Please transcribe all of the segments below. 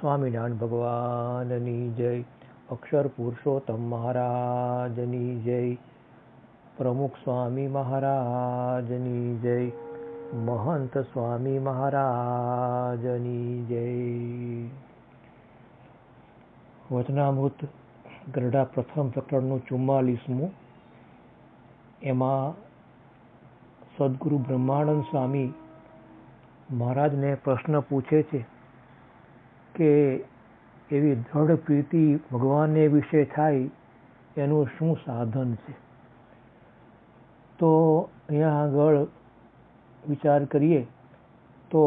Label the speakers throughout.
Speaker 1: સ્વામિનારાયણ ભગવાનની જય. અક્ષર પુરુષોત્તમ મહારાજની જય. પ્રમુખ સ્વામી મહારાજની જય. મહંત સ્વામી મહારાજની જય. વચનામૃત ગરડા પ્રથમ પ્રકરણનું ચુમ્માલીસમું. એમાં સદગુરુ બ્રહ્માનંદ સ્વામી મહારાજને પ્રશ્ન પૂછે છે કે એવી દ્રઢ પ્રીતિ ભગવાનને વિશે થાય, એનું શું સાધન છે? તો અહીંયા આગળ વિચાર કરીએ, તો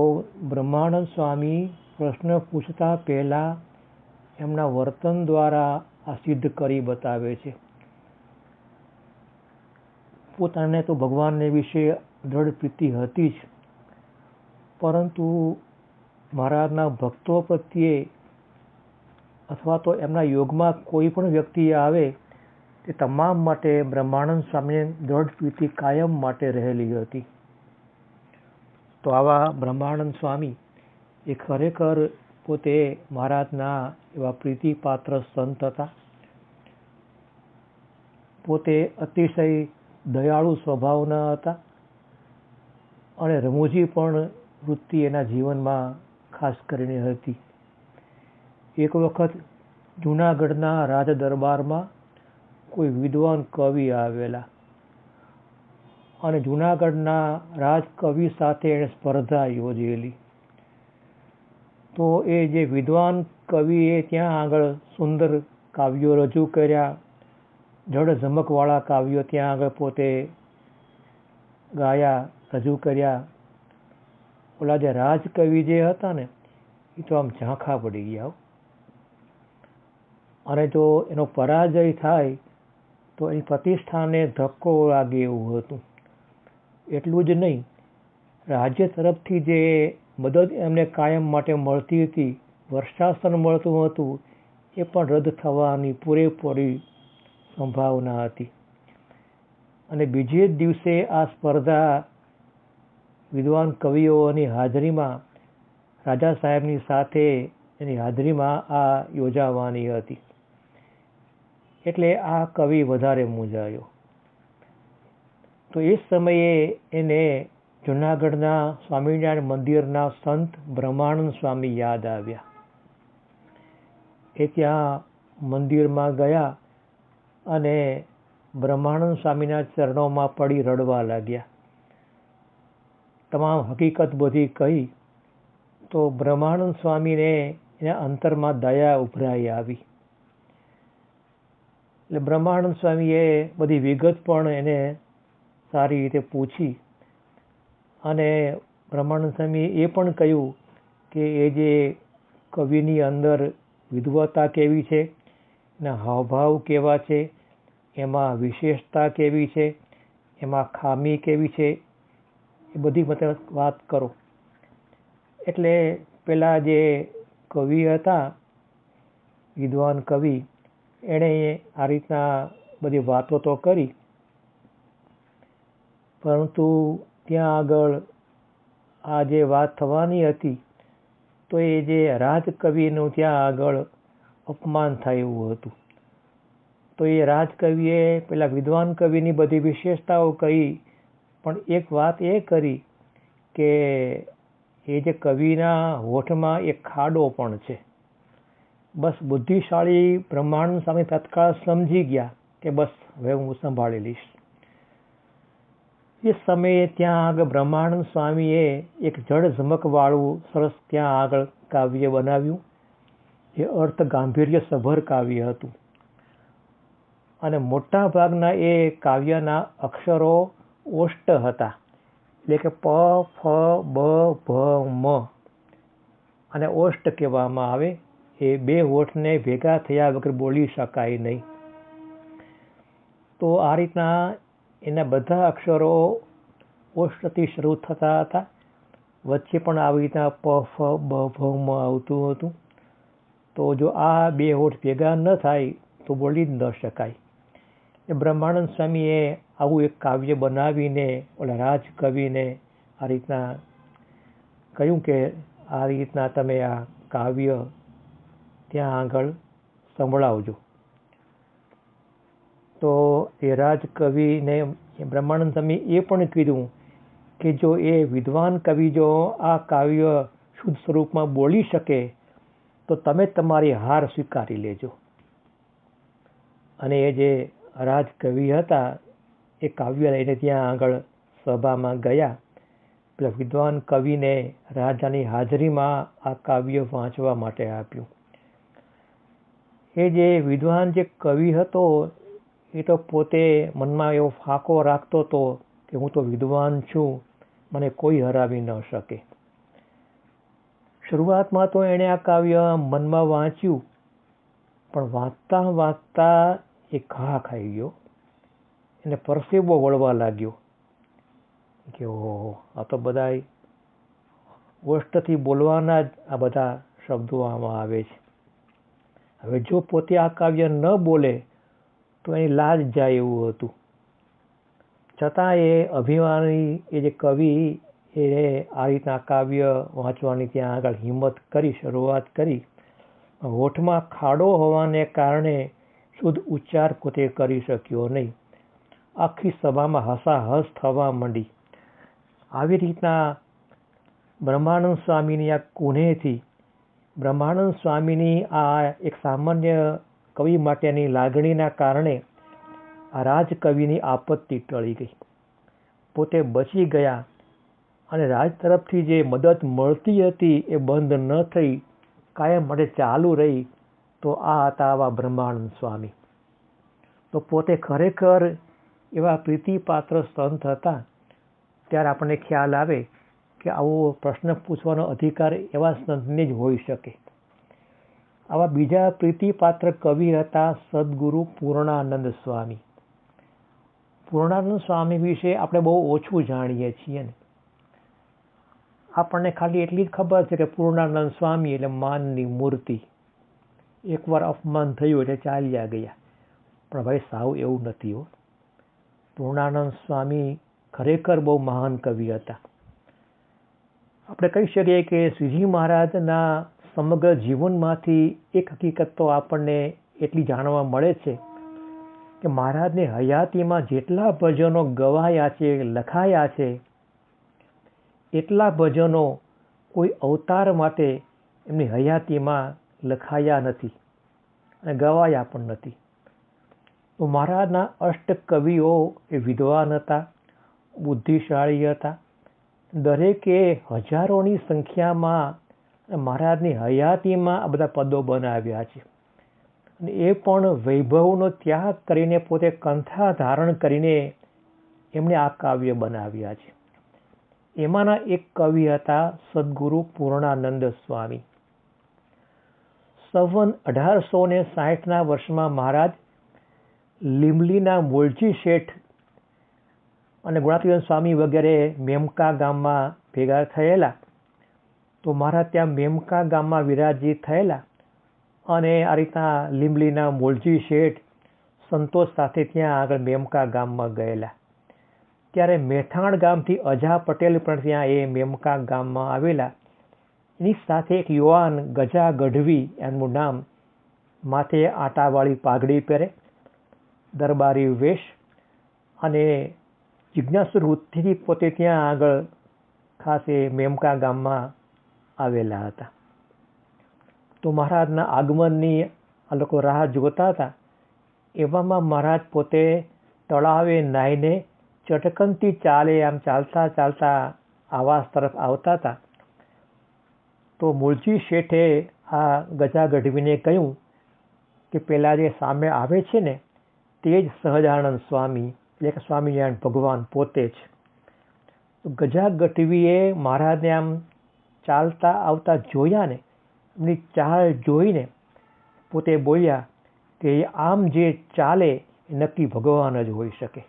Speaker 1: બ્રહ્માનંદ સ્વામી પ્રશ્ન પૂછતા પહેલાં એમના વર્તન દ્વારા આ સિદ્ધ કરી બતાવે છે. પોતાને તો ભગવાનને વિશે દ્રઢ પ્રીતિ હતી જ, પરંતુ મહારાજના ભક્તો પ્રત્યે અથવા તો એમના યોગમાં કોઈ પણ વ્યક્તિ આવે, તે તમામ માટે બ્રહ્માનંદ સ્વામીને દ્રઢ પ્રીતિ કાયમ માટે રહેલી હતી. તો આવા બ્રહ્માનંદ સ્વામી એ ખરેખર પોતે મહારાજના એવા પ્રીતિપાત્ર સંત હતા. પોતે અતિશય દયાળુ સ્વભાવના હતા અને રમૂજી પણ વૃત્તિ એના જીવનમાં ખાસ કરીને હતી. એક વખત જૂનાગઢના રાજ દરબારમાં કોઈ વિદ્વાન કવિ આવેલા અને જૂનાગઢના રાજકવિ સાથે એણે સ્પર્ધા યોજેલી. તો એ જે વિદ્વાન કવિએ ત્યાં આગળ સુંદર કાવ્યો રજૂ કર્યા, જડ ઝમકવાળા કાવ્યો ત્યાં આગળ પોતે ગાયા, રજૂ કર્યા ઓલા જે રાજકવિ જે હતા ને એ તો આમ ઝાંખા પડી ગયા અને જો એનો પરાજય થાય, તો એની પ્રતિષ્ઠાને ધક્કો લાગે એવું હતું. એટલું જ નહીં, રાજ્ય તરફથી જે મદદ એમને કાયમ માટે મળતી હતી, વર્ષાસન મળતું હતું, એ પણ રદ થવાની પૂરેપૂરી સંભાવના હતી. અને બીજે જ દિવસે આ સ્પર્ધા વિદ્વાન કવિઓની હાજરીમાં, રાજા સાહેબની સાથે એની હાજરીમાં આ યોજાવાની હતી. એટલે આ કવિ વધારે મૂંઝાયો. તો એ સમયે એને જુનાગઢના સ્વામિનારાયણ મંદિરના સંત બ્રહ્માનંદ સ્વામી યાદ આવ્યા. એ ત્યાં મંદિરમાં ગયા અને બ્રહ્માનંદ સ્વામીના ચરણોમાં પડી રડવા લાગ્યા. તમામ હકીકત બધી કહી, તો બ્રહ્માનંદ સ્વામીને એના અંતરમાં દયા ઉભરાઈ આવી. એટલે બ્રહ્માનંદ સ્વામીએ બધી વિગત પણ એને સારી રીતે પૂછી અને બ્રહ્માનંદ સ્વામીએ એ પણ કહ્યું કે એ જે કવિની અંદર વિધવતા કેવી છે, એના હાવભાવ કેવા છે, એમાં વિશેષતા કેવી છે, એમાં ખામી કેવી છે એ બધી વાત કરો. એટલે પેલા જે કવિ હતા, વિદ્વાન કવિ, એણે આ રીતના બધી વાતો તો કરી, પરંતુ ત્યાં આગળ આ જે વાત થવાની હતી, તો એ જે રાજકવિનું ત્યાં આગળ અપમાન થાય એવું હતું. તો એ રાજકવિએ પેલા વિદ્વાન કવિની બધી વિશેષતાઓ કહી પણ એક વાત એ કરી કે એ જે કવિના હોઠમાં એક ખાડો પણ છે. બસ બુદ્ધિશાળી બ્રહ્માંડ સામે તત્કાળ સમજી ગયા કે બસ હવે હું સંભાળી લઈશ. એ સમયે ત્યાં આગળ બ્રહ્માનંદ સ્વામીએ એક જળ ઝમકવાળું સરસ ત્યાં આગળ કાવ્ય બનાવ્યું. એ અર્થ ગાંભીર્ય સભર કાવ્ય હતું. અને મોટા ભાગના એ કાવ્યના અક્ષરો ઓષ્ટ હતા. એટલે કે પ, ફ, બ ભ મ. અને ઓષ્ટ કહેવામાં આવે. એ બે હોઠને ભેગા થયા વગર બોલી શકાય નહીં. તો આ રીતના એના બધા અક્ષરો ઓષ્ટથી શરૂ થતા હતા. વચ્ચે પણ આવી રીતના પ, ફ, બ ભ મ આવતું હતું. તો જો આ બે હોઠ ભેગા ન થાય તો બોલી જ ન શકાય. એ બ્રહ્માનંદ સ્વામીએ આવું એક કાવ્ય બનાવીને, ઓલા રાજકવિને આ રીતના કહ્યું કે આ રીતના તમે આ કાવ્ય ત્યાં આગળ સંભળાવજો. તો એ રાજ કવિને બ્રહ્માનંદ સ્વામી એ પણ કીધું કે જો એ વિદ્વાન કવિ જો આ કાવ્ય શુદ્ધ સ્વરૂપમાં બોલી શકે, તો તમે તમારી હાર સ્વીકારી લેજો. અને એ જે રાજકવિ હતા એ કાવ્ય લઈને ત્યાં આગળ સભામાં ગયા. પેલા વિદ્વાન કવિને રાજાની હાજરીમાં આ કાવ્ય વાંચવા માટે આપ્યું. એ જે વિદ્વાન જે કવિ હતો, એ તો પોતે મનમાં એવો ફાંકો રાખતો હતો કે હું તો વિદ્વાન છું, મને કોઈ હરાવી ન શકે. શરૂઆતમાં તો એણે આ કાવ્ય મનમાં વાંચ્યું, પણ વાંચતા વાંચતા એ ઘા ખાઈ ગયો. એને પરસેવો વળવા લાગ્યો. કે ઓહો, આ તો બધા ઓષ્ટથી બોલવાના જ આ બધા શબ્દો આમાં આવે છે. હવે જો પોતે આ કાવ્ય ન બોલે, તો એની લાજ જાય એવું હતું. છતાં એ અભિમાની, એ જે કવિ, એ આ રીતના કાવ્ય વાંચવાની ત્યાં આગળ હિંમત કરી, શરૂઆત કરી. હોઠમાં ખાડો હોવાને કારણે શુદ્ધ ઉચ્ચાર પોતે કરી શક્યો નહીં. આખી સભામાં હસાહસ થવા માંડી. આવી રીતના બ્રહ્માનંદ સ્વામીની આ કુનેથી બ્રહ્માનંદ સ્વામીની આ એક સામાન્ય કવિ માટેની લાગણીના કારણે આ રાજકવિની આપત્તિ ટળી ગઈ. પોતે બચી ગયા અને રાજ તરફથી જે મદદ મળતી હતી એ બંધ ન થઈ, કાયમ માટે ચાલુ રહી, તો આ હતા આવા બ્રહ્માનંદ સ્વામી. તો પોતે ખરેખર એવા પ્રીતિપાત્ર સંત હતા, ત્યારે આપણને ખ્યાલ આવે કે આવો પ્રશ્ન પૂછવાનો અધિકાર એવા સંતને જ હોઈ શકે. આવા બીજા પ્રીતિપાત્ર કવિ હતા સદગુરુ પૂર્ણાનંદ સ્વામી. પૂર્ણાનંદ સ્વામી વિશે આપણે બહુ ઓછું જાણીએ છીએ ને. આપણને ખાલી એટલી જ ખબર છે કે પૂર્ણાનંદ સ્વામી એટલે માનની મૂર્તિ. એકવાર અપમાન થયું એટલે ચાલ્યા ગયા. પણ ભાઈ સાવ એવું નથી હો. પૂર્ણાનંદ સ્વામી ખરેખર બહુ મહાન કવિ હતા. આપણે કહી શકીએ કે શ્રીજી મહારાજના સમગ્ર જીવનમાંથી એક હકીકત તો આપણને એટલી જાણવા મળે છે કે મહારાજની હયાતીમાં જેટલા ભજનો ગવાયા છે, લખાયા છે, એટલા ભજનો કોઈ અવતાર માટે એમની હયાતીમાં લખાયા નથી અને ગવાયા પણ નથી. તો મહારાજના અષ્ટ કવિઓ એ વિદ્વાન હતા, બુદ્ધિશાળી હતા. દરેકે હજારોની સંખ્યામાં મહારાજની હયાતીમાં આ બધા પદો બનાવ્યા છે. અને એ પણ વૈભવનો ત્યાગ કરીને પોતે કંથા ધારણ કરીને એમણે આ કાવ્ય બનાવ્યા છે. એમાંના એક કવિ હતા સદગુરુ પૂર્ણાનંદ સ્વામી. સવન અઢારસો ને સાહીઠના વર્ષમાં મહારાજ લીમલીના મોલજી શેઠ અને ગુણાતીવન સ્વામી વગેરે મેમકા ગામમાં ભેગા થયેલા, તો મારા ત્યાં મેમકા ગામમાં વિરાજિત થયેલા અને આ રીતના લીમલીના મોલજી શેઠ સંતોષ સાથે ત્યાં આગળ મેમકા ગામમાં ગયેલા. ત્યારે મેથાણ ગામથી અજા પટેલ પણ ત્યાં એ મેમકા ગામમાં આવેલા. એની સાથે એક યુવાન ગજા ગઢવી, એમનું નામ માથે આટાવાળી પાઘડી પહેરે. દરબારી વેશ અને જિજ્ઞાસુ વૃત્તિથી પોતે ત્યાં આગળ ખાસ એ મેમકા ગામમાં આવેલા હતા. તો મહારાજના આગમનની આ લોકો રાહ જોતા હતા. એવામાં મહારાજ પોતે તળાવે નાહીને ચટકનથી ચાલે આમ ચાલતા ચાલતા આવાસ તરફ આવતા હતા. તો મૂળજી શેઠે આ ગજા ગઢવીને કહ્યું કે પેલા જે સામે આવે છે ને તે જ સહજાનંદ સ્વામી એટલે કે સ્વામિનારાયણ ભગવાન પોતે જ. ગજા ગઢવીએ મહારાજને આમ ચાલતા આવતા જોયા ને, એમની ચાલ જોઈને પોતે બોલ્યા કે આમ જે ચાલે એ નક્કી ભગવાન જ હોઈ શકે.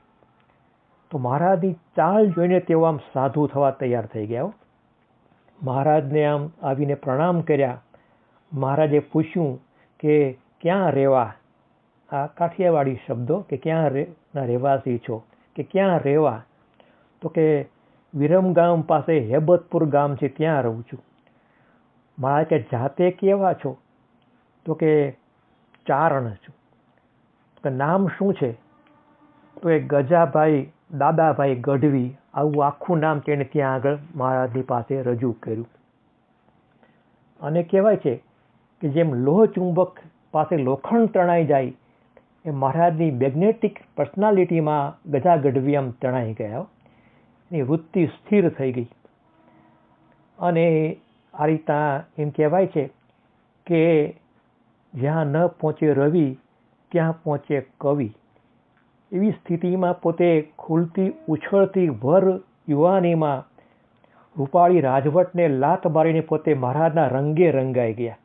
Speaker 1: તો મહારાજની ચાલ જોઈને તેઓ આમ સાધુ થવા તૈયાર થઈ ગયા મહારાજને આમ આવીને પ્રણામ કર્યા. મહારાજે પૂછ્યું કે ક્યાં રહેવા આ કાઠિયાવાડી શબ્દો કે ક્યાં ના રહેવાસી છો, કે ક્યાં રહેવા? તો કે વિરમગામ પાસે હેબતપુર ગામ છે, ત્યાં રહું છું. મારા કે જાતે કેવા છો? તો કે ચારણ છું. નામ શું છે? તો એ ગજાભાઈ, દાદાભાઈ ગઢવી, આવું આખું નામ તેણે ત્યાં આગળ મહારાજની પાસે રજૂ કર્યું. અને કહેવાય છે કે જેમ લોહ ચુંબક પાસે લોખંડ તણાઈ જાય એ મહારાજની મેગ્નેટિક પર્સનાલિટીમાં ગજા ગઢવી આમ તણાઈ ગયા. એની વૃત્તિ સ્થિર થઈ ગઈ. અને આ રીતના એમ કહેવાય છે કે જ્યાં ન પહોંચે રવિ, ત્યાં પહોંચે કવિ. એવી સ્થિતિમાં પોતે ખુલતી, ઉછળતી ભર યુવાનીમાં રૂપાળી રાજવટને લાત મારીને પોતે મહારાજના રંગે રંગાઈ ગયા.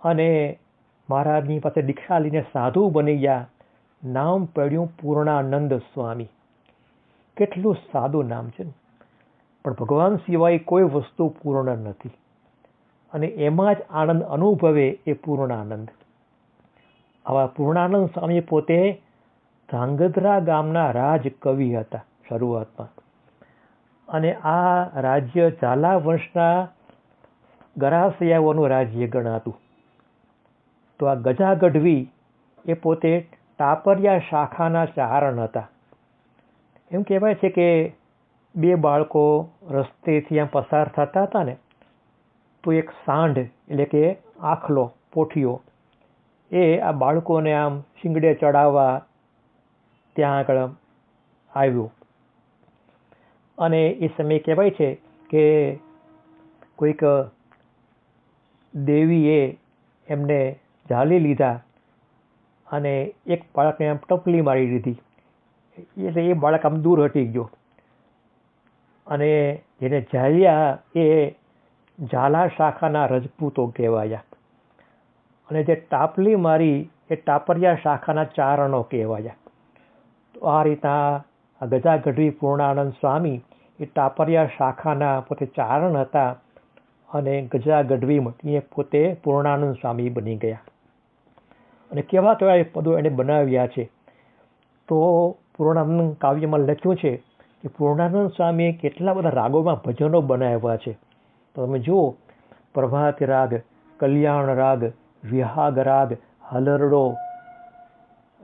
Speaker 1: અને મહારાજની પાસે દીક્ષા લઈને સાધુ બની ગયા. નામ પડ્યું પૂર્ણાનંદ સ્વામી. કેટલું સાદું નામ છે. પણ ભગવાન સિવાય કોઈ વસ્તુ પૂર્ણ નથી. અને એમાં જ આનંદ અનુભવે એ પૂર્ણાનંદ. આવા પૂર્ણાનંદ સ્વામી પોતે ધાંગધ્રા ગામના રાજકવિ હતા શરૂઆતમાં. અને આ રાજ્ય ઝાલા વંશના ગરાસયાઓનું રાજ્ય ગણાતું તો આ ગજા ગઢવી એ પોતે ટાપરિયા શાખાના ચારણ હતા. એમ કહેવાય છે કે બે બાળકો રસ્તેથી આમ પસાર થતા હતા ને, તો એક સાંઢ એટલે કે આખલો, પોઠિયો, એ આ બાળકોને આમ શિંગડે ચડાવવા ત્યાં આગળ આવ્યો. અને એ સમયે કહેવાય છે કે કોઈક દેવીએ એમને ઝાલી લીધા અને એક બાળકને આમ ટપલી મારી દીધી. એટલે એ બાળક આમ દૂર હટી ગયો. અને જેને ઝાલ્યા એ ઝાલા શાખાના રજપૂતો કહેવાયા. અને જે ટાપલી મારી એ ટાપરિયા શાખાના ચારણો કહેવાયા. તો આ રીતના ગજા ગઢવી પૂર્ણાનંદ સ્વામી એ ટાપરિયા શાખાના પોતે ચારણ હતા અને ગજા ગઢવી એ પોતે પૂર્ણાનંદ સ્વામી બની ગયા. અને કેવા કેવા પદો એણે બનાવ્યા છે. તો પૂર્ણાનંદ કાવ્યમાં લખ્યું છે કે પૂર્ણાનંદ સ્વામીએ કેટલા બધા રાગોમાં ભજનો બનાવ્યા છે. તો તમે જુઓ, પ્રભાત રાગ, કલ્યાણ રાગ, વિહાગ રાગ, હલરડો,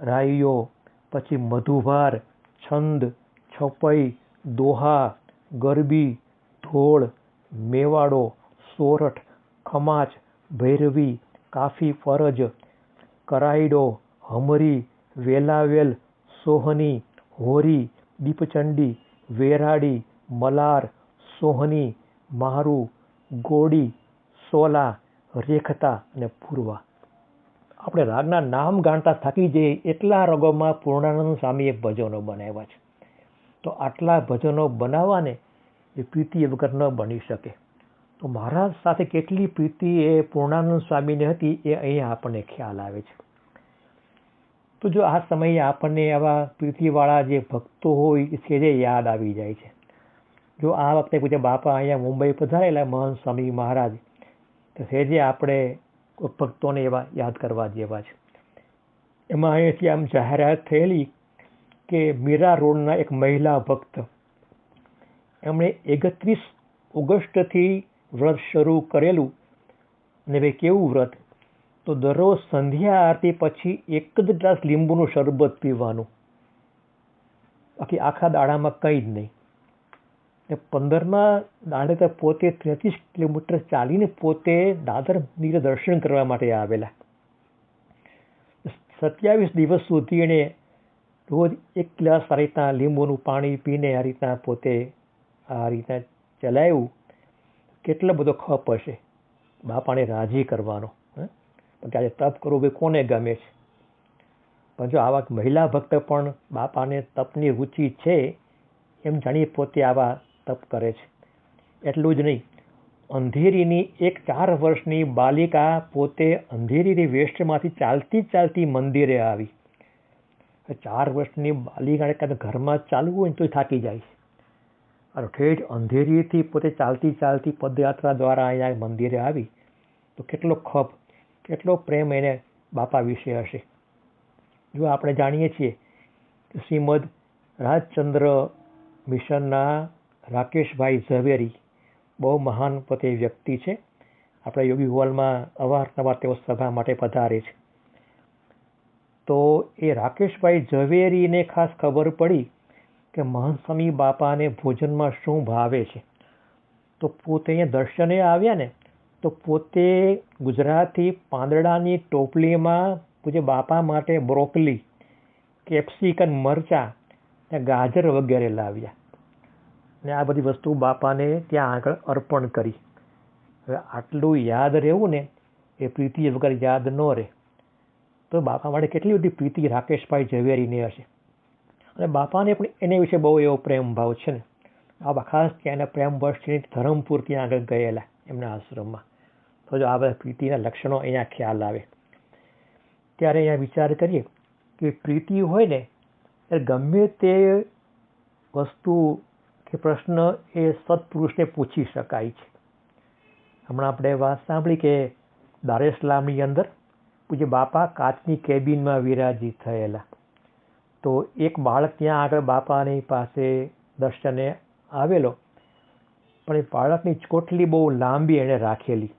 Speaker 1: રાઈયો, પછી મધુભાર, છંદ, છપઈ, દોહા, ગરબી, ધોળ, મેવાડો, સોરઠ, ખમાચ, ભૈરવી, કાફી ફરજ કરાઈડો હમરી, વેલાવેલ, સોહની, હોરી, દીપચંડી, વેરાડી, મલાર, સોહની, મારું, ગોડી, સોલા, રેખતા અને પૂર્વા. આપણે રાગના નામ ગાણતા થાકી જઈએ એટલા રગોમાં પૂર્ણાનંદ સ્વામીએ ભજનો બનાવ્યા છે. તો આટલા ભજનો બનાવવાને એ પ્રીતિ વગર ન બની શકે. તો મહારાજ સાથે કેટલી પ્રીતિ એ પૂર્ણાનંદ સ્વામીને હતી એ અહીંયા આપણને ખ્યાલ આવે છે. તો જો આ સમયે આપણને આવા પ્રીતિવાળા જે ભક્તો હોય છે જે યાદ આવી જાય છે. જો આ વખતે પૂછે બાપા અહીંયા મુંબઈ પધારેલા મહાન સ્વામી મહારાજ, તો સેજે આપણે ભક્તોને એવા યાદ કરવા જેવા છે. એમાં અહીંયાથી આમ જાહેરાત થયેલી કે મીરા રોડના એક મહિલા ભક્ત, એમણે એકત્રીસ ઓગસ્ટથી વ્રત શરૂ કરેલું અને ભાઈ કેવું વ્રત? તો દરરોજ સંધ્યા આરતી પછી એક જ ગ્લાસ લીંબુનું શરબત પીવાનું. બાકી આખા દાડામાં કંઈ જ નહીં. ને પંદરમાં દાડે તો પોતે ત્રેત્રીસ કિલોમીટર ચાલીને પોતે દાદર નીરે દર્શન કરવા માટે આવેલા. સત્યાવીસ દિવસ સુધી એણે રોજ એક ગ્લાસ આ રીતના લીંબુનું પાણી પીને આ રીતના પોતે આ રીતના ચલાવ્યું. કેટલો બધો ખપ હશે? બાપાને રાજી કરવાનો પણ ત્યારે તપ કરવું ભાઈ કોને ગમે છે? પણ જો આવા મહિલા ભક્ત પણ બાપાને તપની રુચિ છે, એમ જાણી પોતે આવા તપ કરે છે. એટલું જ નહીં, અંધેરીની એક ચાર વર્ષની બાલિકા પોતે અંધેરીની વેસ્ટમાંથી ચાલતી ચાલતી મંદિરે આવી. ચાર વર્ષની બાલિકાને કાંઈ ઘરમાં ચાલવું હોય ને તો થાકી જાય અને ઠેઠ અંધેરીથી પોતે ચાલતી ચાલતી પદયાત્રા દ્વારા અહીંયા મંદિરે આવી. તો કેટલો ખપ, કેટલો પ્રેમ એને બાપા વિશે હશે. જો આપણે જાણીએ છીએ કે શ્રીમદ રાજચંદ્ર મિશનના રાકેશભાઈ ઝવેરી બહુ મહાન પોતે વ્યક્તિ છે. આપણા યોગી હોલમાં અવારનવાર તેઓ સભા માટે પધારે છે. તો એ રાકેશભાઈ ઝવેરીને ખાસ ખબર પડી કે મહંત સ્વામી બાપાને ભોજનમાં શું ભાવે છે? તો પોતે અહીંયા દર્શને આવ્યા ને, તો પોતે ગુજરાતી પાંદડાની ટોપલીમાં પૂજ્ય બાપા માટે બ્રોકલી, કેપ્સિકન મરચાં ગાજર વગેરે લાવ્યા. ને આ બધી વસ્તુ બાપાને ત્યાં આગળ અર્પણ કરી. હવે આટલું યાદ રહેવું ને, એ પ્રીતિ વગર યાદ ન રહે. તો બાપા માટે કેટલી બધી પ્રીતિ રાકેશભાઈ ઝવેરીને હશે. અને બાપાને પણ એને વિશે બહુ એવો પ્રેમ ભાવ છે ને. આવા ખાસ ત્યાંના પ્રેમ વર્ષની ધરમપુર ત્યાં આગળ ગયેલા એમના આશ્રમમાં. તો જો આ બધા પ્રીતિના લક્ષણો અહીંયા ખ્યાલ આવે. ત્યારે અહીંયા વિચાર કરીએ કે પ્રીતિ હોય ને ત્યારે ગમે તે વસ્તુ કે પ્રશ્ન એ સત્પુરુષને પૂછી શકાય છે. હમણાં આપણે વાત સાંભળી કે દારેસલામની અંદર પૂજ્ય બાપા કાચની કેબિનમાં વિરાજિત થયેલા. તો એક બાળક ત્યાં આગળ બાપાની પાસે દર્શને આવેલો. પણ એ બાળકની ચોટલી બહુ લાંબી એણે રાખેલી.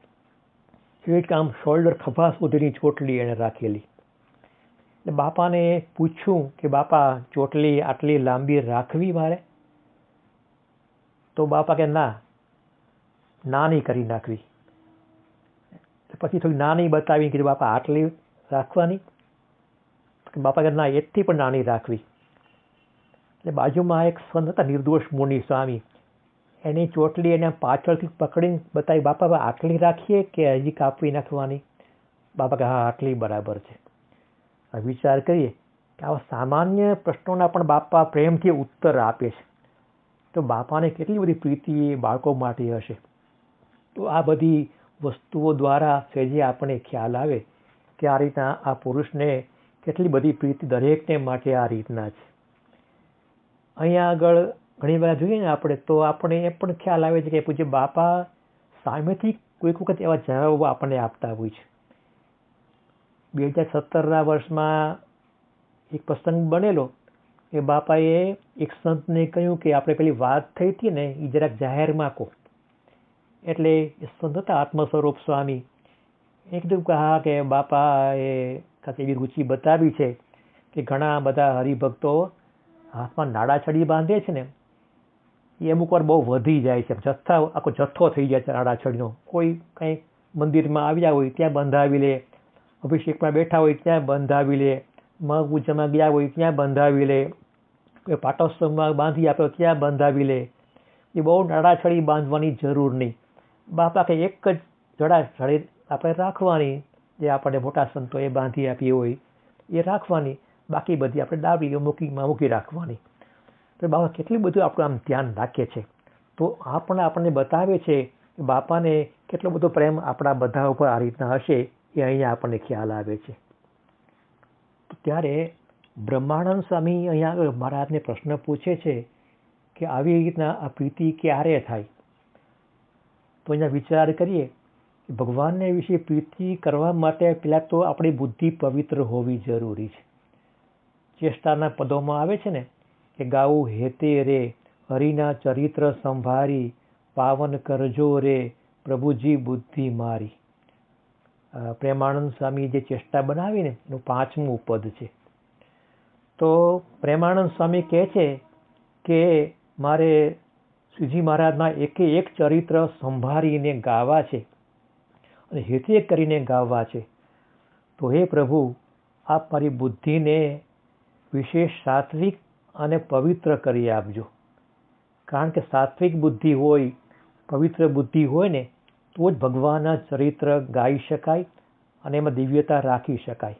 Speaker 1: એક આમ શોલ્ડર ખભા સુધીની ચોટલી એણે રાખેલી. એટલે બાપાને પૂછ્યું કે બાપા, ચોટલી આટલી લાંબી રાખવી મારે? તો બાપા કે ના, નાની કરી નાખવી. પછી થોડી નાની બતાવી કીધું, બાપા, આટલી રાખવાની? બાપા કે ના પણ નાની રાખવી. એટલે બાજુમાં એક સંત હતા નિર્દોષ મુનિ સ્વામી. એની ચોટલી એને પાછળથી પકડીને બતાવી, બાપા આટલી રાખીએ કે હજી કાપવી નાખવાની? બાપા કે હા, આટલી બરાબર છે. વિચાર કરીએ કે આવા સામાન્ય પ્રશ્નોના પણ બાપા પ્રેમથી ઉત્તર આપે છે. તો બાપાને કેટલી બધી પ્રીતિ બાળકો માટે હશે. તો આ બધી વસ્તુઓ દ્વારા સહેજે આપણે ખ્યાલ આવે કે આ રીતના આ પુરુષને કેટલી બધી પ્રીતિ દરેકને માટે આ રીતના છે. અહીંયા આગળ ઘણી વાર જોઈએ ને આપણે, તો આપણે એ પણ ખ્યાલ આવે છે કે પૂજ્ય બાપા સામેથી કોઈક વખત એવા જવાબો આપણને આપતા હોય છે. બે હજાર સત્તરના વર્ષમાં એક પ્રસંગ બનેલો. એ બાપાએ એક સંતને કહ્યું કે આપણે પેલી વાત થઈ હતી ને એ જરાક જાહેરમાં કહો એટલે સંત હતા આત્મ સ્વરૂપ સ્વામી. એ કીધું કે હા, કે બાપા એ ખાસ એવી રુચિ બતાવી છે કે ઘણા બધા હરિભક્તો હાથમાં નાડા છડી બાંધે છે ને, એ અમુક વાર બહુ વધી જાય છે. જથ્થા, આખો જથ્થો થઈ જાય છે નાડા છડીનો. કોઈ કંઈ મંદિરમાં આવ્યા હોય ત્યાં બંધાવી લે, અભિષેકમાં બેઠા હોય ત્યાં બંધાવી લે મગ પૂજામાં ગયા હોય ત્યાં બંધાવી લે, કોઈ પાટોત્સવમાં બાંધી આપ્યો ત્યાં બંધાવી લે. એ બહુ નડાછડી બાંધવાની જરૂર નહીં. બાપા કે એક જ જડા છડી આપણે રાખવાની. જે આપણને મોટા સંતોએ બાંધી આપી હોય, એ રાખવાની. બાકી બધી આપણે ડાબલી મૂકીમાં મૂકી રાખવાની. તો બાપા કેટલું બધું આપણું આમ ધ્યાન રાખે છે. તો આ પણ આપણને બતાવે છે કે બાપાને કેટલો બધો પ્રેમ આપણા બધા ઉપર આ રીતના હશે એ અહીંયા આપણને ખ્યાલ આવે છે. ત્યારે બ્રહ્માનંદ સ્વામી અહીંયા આગળ મહારાજને પ્રશ્ન પૂછે છે કે આવી રીતના આ પ્રીતિ ક્યારે થાય? તો અહીંયા વિચાર કરીએ ભગવાનને વિશે પ્રીતિ કરવા માટે પહેલાં તો આપણી બુદ્ધિ પવિત્ર હોવી જરૂરી છે. ચેષ્ટાના પદોમાં આવે છે ને કે ગાવું હેતે રે, હરિના ચરિત્ર સંભારી, પાવન કરજો રે, પ્રભુજી બુદ્ધિ મારી. પ્રેમાનંદ સ્વામી જે ચેષ્ટા બનાવીને એનું પાંચમું પદ છે. તો પ્રેમાનંદ સ્વામી કહે છે કે મારે શ્રીજી મહારાજના એકે એક ચરિત્ર સંભાળીને ગાવા છે. અને હેતે કરીને ગાવા છે. તો હે પ્રભુ, આપ મારી બુદ્ધિને વિશેષ સાત્વિક અને પવિત્ર કરી આપજો. કારણ કે સાત્વિક બુદ્ધિ હોય, પવિત્ર બુદ્ધિ હોય ને, તો જ ભગવાનના ચરિત્ર ગાઈ શકાય અને એમાં દિવ્યતા રાખી શકાય.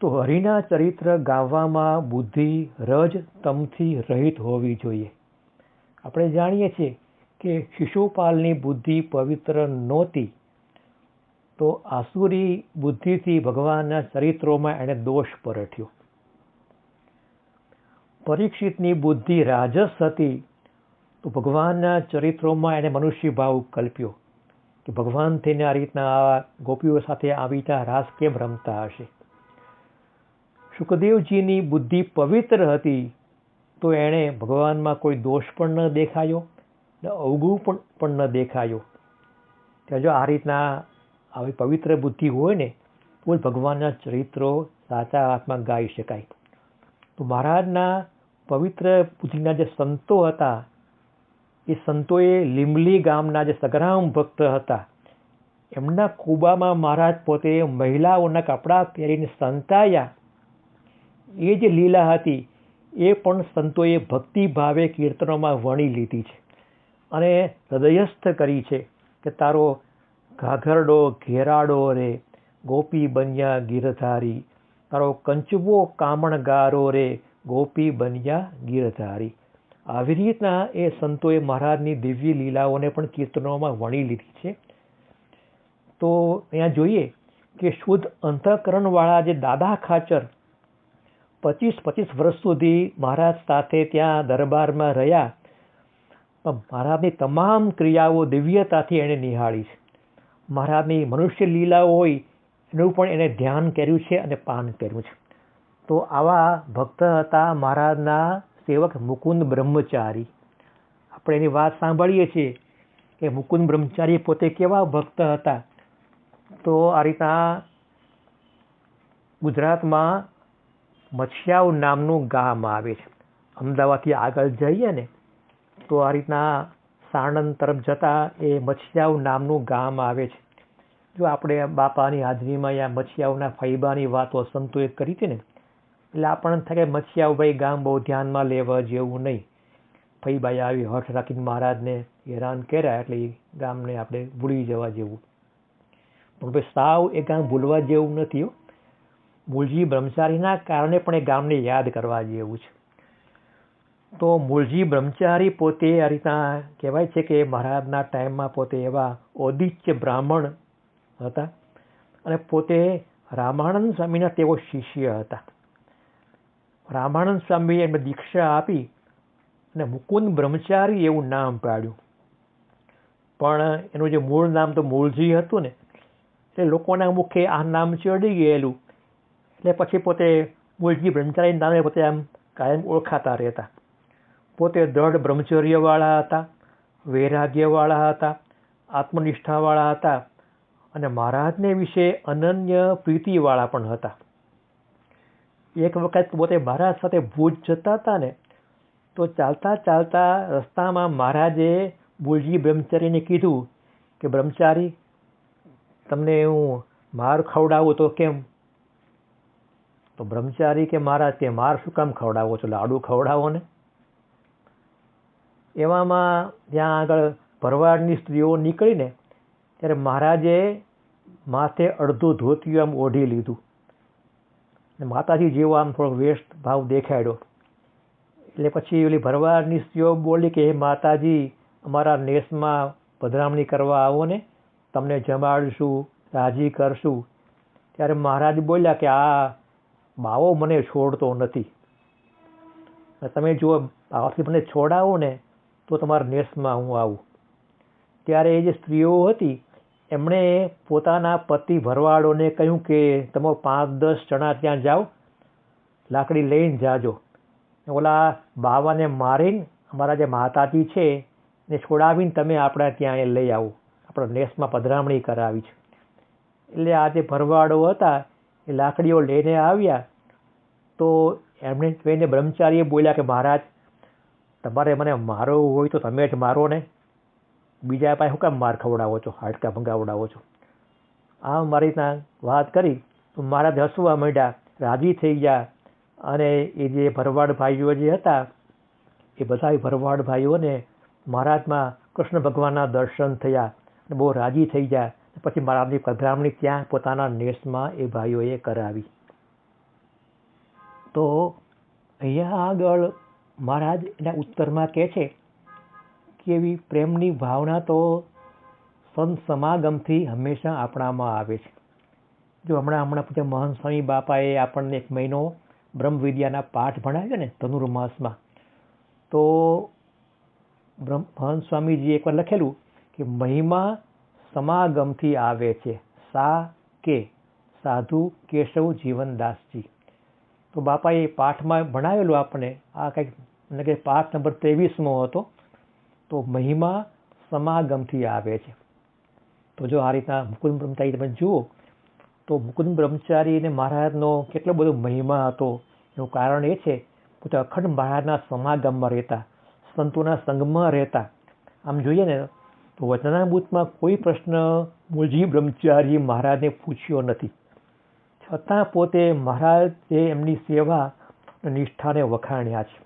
Speaker 1: તો હરિના ચરિત્ર ગાવામાં બુદ્ધિ રજ તમથી રહિત હોવી જોઈએ. આપણે જાણીએ છીએ કે શિશુપાલની બુદ્ધિ પવિત્ર નહોતી, તો આસુરી બુદ્ધિથી ભગવાનના ચરિત્રોમાં એણે દોષ પરઠ્યો. પરીક્ષિતની બુદ્ધિ રાજસ હતી, તો ભગવાનના ચરિત્રોમાં એણે મનુષ્ય ભાવ કલ્પ્યો કે ભગવાન થઈને આ રીતના આ ગોપીઓ સાથે આવી રીતના રાસ કેમ રમતા હશે? સુખદેવજીની બુદ્ધિ પવિત્ર હતી, તો એણે ભગવાનમાં કોઈ દોષ પણ ન દેખાયો? ને અવગુણ પણ પણ ન દેખાયો. કે જો આ રીતના આવી પવિત્ર બુદ્ધિ હોય ને, તો ભગવાનના ચરિત્રો સાચા હાથમાં ગાઈ શકાય. તો મહારાજના પવિત્ર બુદ્ધિના જે સંતો હતા, એ સંતોએ લીમલી ગામના જે સગ્રામ ભક્ત હતા, એમના કુબામાં મહારાજ પોતે મહિલાઓના કપડાં પહેરીને સંતાયા. એ જે લીલા હતી, એ પણ સંતોએ ભક્તિ ભાવે કીર્તનોમાં વણી લીધી છે. અને હૃદયસ્થ કરી છે કે તારો ઘાઘરડો, ઘેરાડો રે, ગોપી બન્યા ગીરધારી. તારો કંચવો કામણગારો રે, ગોપી બન્યા ગીરધારી. આવી રીતના એ સંતોએ મહારાજની દિવ્ય લીલાઓને પણ કીર્તનોમાં વણી લીધી છે. તો અહીંયા જોઈએ કે શુદ્ધ અંતઃકરણવાળા જે દાદા ખાચર પચીસ પચીસ વર્ષ સુધી મહારાજ સાથે ત્યાં દરબારમાં રહ્યા મહારાજની તમામ ક્રિયાઓ દિવ્યતાથી એણે નિહાળી છે. મહારાજની મનુષ્ય લીલાઓ હોય, એનું પણ એણે ધ્યાન કર્યું છે અને પાન કર્યું છે. તો આવા ભક્ત હતા મહારાજના સેવક મુકુંદ બ્રહ્મચારી. આપણે એની વાત સાંભળીએ છીએ કે મુકુંદ બ્રહ્મચારી પોતે કેવા ભક્ત હતા. તો આ રીતના ગુજરાતમાં મછિયાવ નામનું ગામ આવે છે. અમદાવાદથી આગળ જઈએ ને તો આ રીતના સાણંદ તરફ જતાં એ મછિયાવ નામનું ગામ આવે છે. જો આપણે બાપાની હાજરીમાં યા મછિયાવના ફૈબાની વાતો સંતોએ કરી હતી ને, એટલે આપણને થાય કે મછિયાવભાઈ ગામ બહુ ધ્યાનમાં લેવા જેવું નહીં. ફૈબાઈ આવી હઠ રાખીને મહારાજને હેરાન કર્યા એટલે એ ગામને આપણે ભૂલી જવા જેવું. પણ ભાઈ સાવ એ ગામ ભૂલવા જેવું નથી મૂળજી બ્રહ્મચારીના કારણે પણ એ ગામને યાદ કરવા જેવું છે. તો મૂળજી બ્રહ્મચારી પોતે આ રીતના કહેવાય છે કે મહારાજના ટાઈમમાં પોતે એવા ઔદિત્ય બ્રાહ્મણ હતા. અને પોતે રામાનંદ સ્વામીના તેઓ શિષ્ય હતા. રામાનંદ સ્વામીએ એમને દીક્ષા આપી અને મુકુંદ બ્રહ્મચારી એવું નામ પાડ્યું. પણ એનું જે મૂળ નામ તો મૂળજી હતું ને, એટલે લોકોના મુખે આ નામ ચડી ગયેલું. એટલે પછી પોતે મૂળજી બ્રહ્મચારી નામે પોતે આમ કાયમ ઓળખાતા રહેતા. પોતે દ્રઢ બ્રહ્મચર્યવાળા હતા, વૈરાગ્યવાળા હતા, આત્મનિષ્ઠાવાળા હતા અને મહારાજને વિશે અનન્ય પ્રીતિવાળા પણ હતા. એક વખત પોતે મહારાજ સાથે ભુજ જતા હતા ને, તો ચાલતા ચાલતા રસ્તામાં મહારાજે બુલજી બ્રહ્મચારીને કીધું કે, બ્રહ્મચારી, તમને હું માર ખવડાવું તો કેમ? તો બ્રહ્મચારી કે, મહારાજ કે માર શું કામ ખવડાવો છો? લાડુ ખવડાવો ને? એવામાં ત્યાં આગળ ભરવાડની સ્ત્રીઓ નીકળીને ત્યારે મહારાજે માથે અડધું ધોતિયું આમ ઓઢી લીધું. અને માતાજી જેવો આમ થોડોક વેસ્ટ ભાવ દેખાડ્યો. એટલે પછી ઓલી ભરવાડની સ્ત્રીઓ બોલી કે, હે માતાજી, અમારા નેસમાં પધરામણી કરવા આવો ને, તમને જમાડશું, રાજી કરશું. ત્યારે મહારાજ બોલ્યા કે, આ બાવો મને છોડતો નથી. તમે જો બાવાથી મને છોડાવો ને તો તમારા નેસમાં હું આવું. ત્યારે એ જે સ્ત્રીઓ હતી, એમણે પોતાના પતિ ભરવાડોને કહ્યું કે, તમે પાંચ દસ જણા ત્યાં જાઓ, લાકડી લઈને જાજો. ઓલા બાવાને મારીને અમારા જે માતાજી છે ને છોડાવીને તમે આપણા ત્યાં એ લઈ આવો. આપણા નેસમાં પધરામણી કરાવી છે. એટલે આ જે ભરવાડો હતા, એ લાકડીઓ લઈને આવ્યા. તો એમણે જોઈને બ્રહ્મચારીએ બોલ્યા કે, મહારાજ તમારે મને મારો હોય તો તમે જ મારો ને. બીજા પાસે શું કામ માર ખવડાવો છો? હાડકા ભંગાવડાવો છો? આમ મારી રીતના વાત કરી, તો મારા હસવા માંડ્યા, રાજી થઈ ગયા. અને એ જે ભરવાડ ભાઈઓ જે હતા, એ બધા ભરવાડ ભાઈઓને મહારાજમાં કૃષ્ણ ભગવાનના દર્શન થયા અને બહુ રાજી થઈ ગયા. પછી મહારાજની પધરામણી ત્યાં પોતાના નેસમાં એ ભાઈઓએ કરાવી. તો અહીંયા આગળ મહારાજ એના ઉત્તરમાં કહે છે કે એવી પ્રેમની ભાવના તો સંત સમાગમથી હંમેશા આપણામાં આવે છે. જો હમણાં હમણાં પૂછે મહંત સ્વામી બાપાએ આપણને એક મહિનો બ્રહ્મવિદ્યાના પાઠ ભણાવ્યો ને ધનુર્માસમાં, તો બ્રહ્મ, મહંત સ્વામીજી એકવાર લખેલું કે મહિમા સમાગમથી આવે છે. સા કે, સાધુ કેશવ જીવનદાસજી. તો બાપાએ પાઠમાં ભણાવેલું આપણને, આ કંઈક એટલે કે પાઠ નંબર ત્રેવીસમો હતો, તો મહિમા સમાગમથી આવે છે. તો જો આ રીતના મુકુંદ બ્રહ્મચારી તમે જુઓ, તો મુકુંદ બ્રહ્મચારી અને મહારાજનો કેટલો બધો મહિમા હતો. એનું કારણ એ છે પોતે અખંડ મહારાજના સમાગમમાં રહેતા, સંતોના સંગમાં રહેતા. આમ જોઈએ ને, તો વચનામૃતમાં કોઈ પ્રશ્ન મૂળજી બ્રહ્મચારી મહારાજને પૂછ્યો નથી. છતાં પોતે મહારાજે એમની સેવા નિષ્ઠાને વખાણ્યા છે.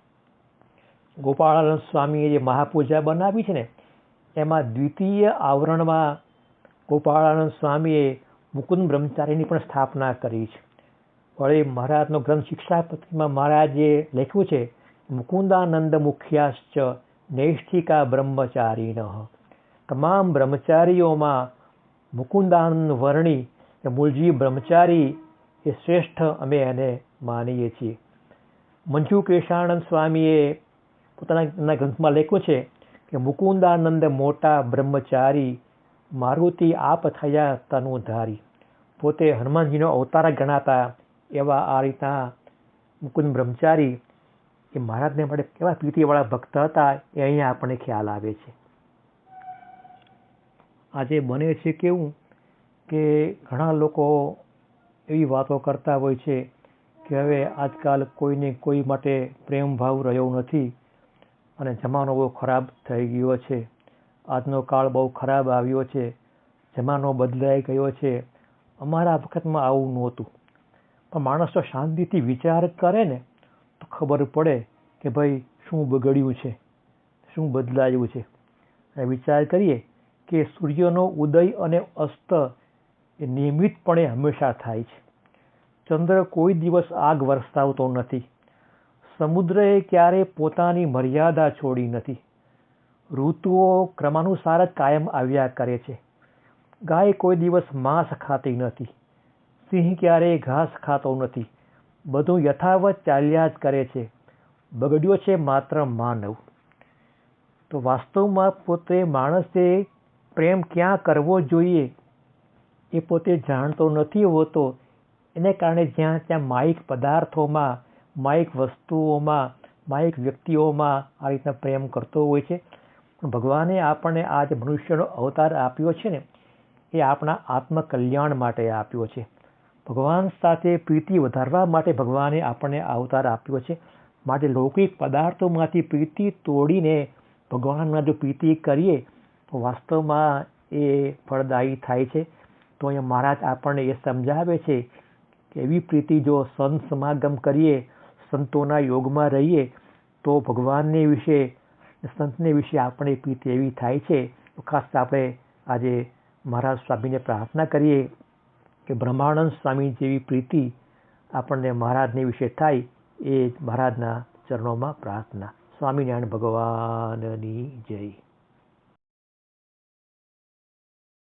Speaker 1: ગોપાળાનંદ સ્વામીએ જે મહાપૂજા બનાવી છે ને, એમાં દ્વિતીય આવરણમાં ગોપાળાનંદ સ્વામીએ મુકુંદ બ્રહ્મચારીની પણ સ્થાપના કરી છે. વળી મહારાજનો ગ્રંથ શિક્ષાપત્રીમાં મહારાજે લખ્યું છે, મુકુંદાનંદ મુખ્યાશ્ચ નૈષ્ઠિકા બ્રહ્મચારીન તમામ બ્રહ્મચારીઓમાં મુકુંદાનંદ વર્ણી મૂળજી બ્રહ્મચારી એ શ્રેષ્ઠ અમે એને માનીએ છીએ. મંજુ કેશાનંદ સ્વામીએ પોતાના ગ્રંથમાં લખ્યું છે કે, મુકુંદાનંદ મોટા બ્રહ્મચારી, મારુતિ આપ થયા તનુધારી પોતે હનુમાનજીનો અવતાર ગણાતા એવા આ રીતના મુકુંદ બ્રહ્મચારી એ મહારાજને માટે કેવા પ્રીતિવાળા ભક્ત હતા એ અહીંયા આપણને ખ્યાલ આવે છે. આજે બને છે કેવું કે ઘણા લોકો એવી વાતો કરતા હોય છે કે હવે આજકાલ કોઈને કોઈ માટે પ્રેમ ભાવ રહ્યો નથી અને જમાનો બહુ ખરાબ થઈ ગયો છે. આજનો કાળ બહુ ખરાબ આવ્યો છે. જમાનો બદલાઈ ગયો છે. અમારા વખતમાં આવું નહોતું. પણ માણસ શાંતિથી વિચાર કરે ને, તો ખબર પડે કે ભાઈ શું બગડ્યું છે, શું બદલાયું છે. અને વિચાર કરીએ કે સૂર્યનો ઉદય અને અસ્ત એ નિયમિતપણે હંમેશા થાય છે. ચંદ્ર કોઈ દિવસ આગ વરસાવતો નથી. સમુદ્રએ ક્યારે પોતાની મર્યાદા છોડી નથી. ઋતુઓ ક્રમાનુસાર જ કાયમ આવ્યા કરે છે. ગાય કોઈ દિવસ માંસ ખાતી નથી. સિંહ ક્યારેય ઘાસ ખાતો નથી. બધું યથાવત ચાલ્યા જ કરે છે. બગડ્યો છે માત્ર માનવ. તો વાસ્તવમાં પોતે માણસે પ્રેમ ક્યાં કરવો જોઈએ? એ પોતે જાણતો નથી હોતો. એને કારણે જ્યાં ત્યાં માયિક પદાર્થોમાં, માયિક વસ્તુઓમાં, માયિક વ્યક્તિઓમાં આ રીતના પ્રેમ કરતો હોય છે. ભગવાને આપણને આ જે મનુષ્યનો અવતાર આપ્યો છે ને, એ આપણા આત્મકલ્યાણ માટે આપ્યો છે. ભગવાન સાથે પ્રીતિ વધારવા માટે ભગવાને આપણને અવતાર આપ્યો છે. માટે લૌકિક પદાર્થોમાંથી પ્રીતિ તોડીને ભગવાનમાં જો પ્રીતિ કરીએ, તો વાસ્તવમાં એ ફળદાયી થાય છે. તો અહીંયા મહારાજ આપણને એ સમજાવે છે કે એવી પ્રીતિ જો સંત સમાગમ કરીએ, સંતોના યોગમાં રહીએ, તો ભગવાનને વિશે સંતને વિશે આપણે પ્રીતિ એવી થાય છે. ખાસ આપણે આજે મહારાજ સ્વામીને પ્રાર્થના કરીએ કે બ્રહ્માનંદ સ્વામી જેવી પ્રીતિ આપણને મહારાજને વિશે થાય એ મહારાજના ચરણોમાં પ્રાર્થના. સ્વામિનારાયણ ભગવાનની જય.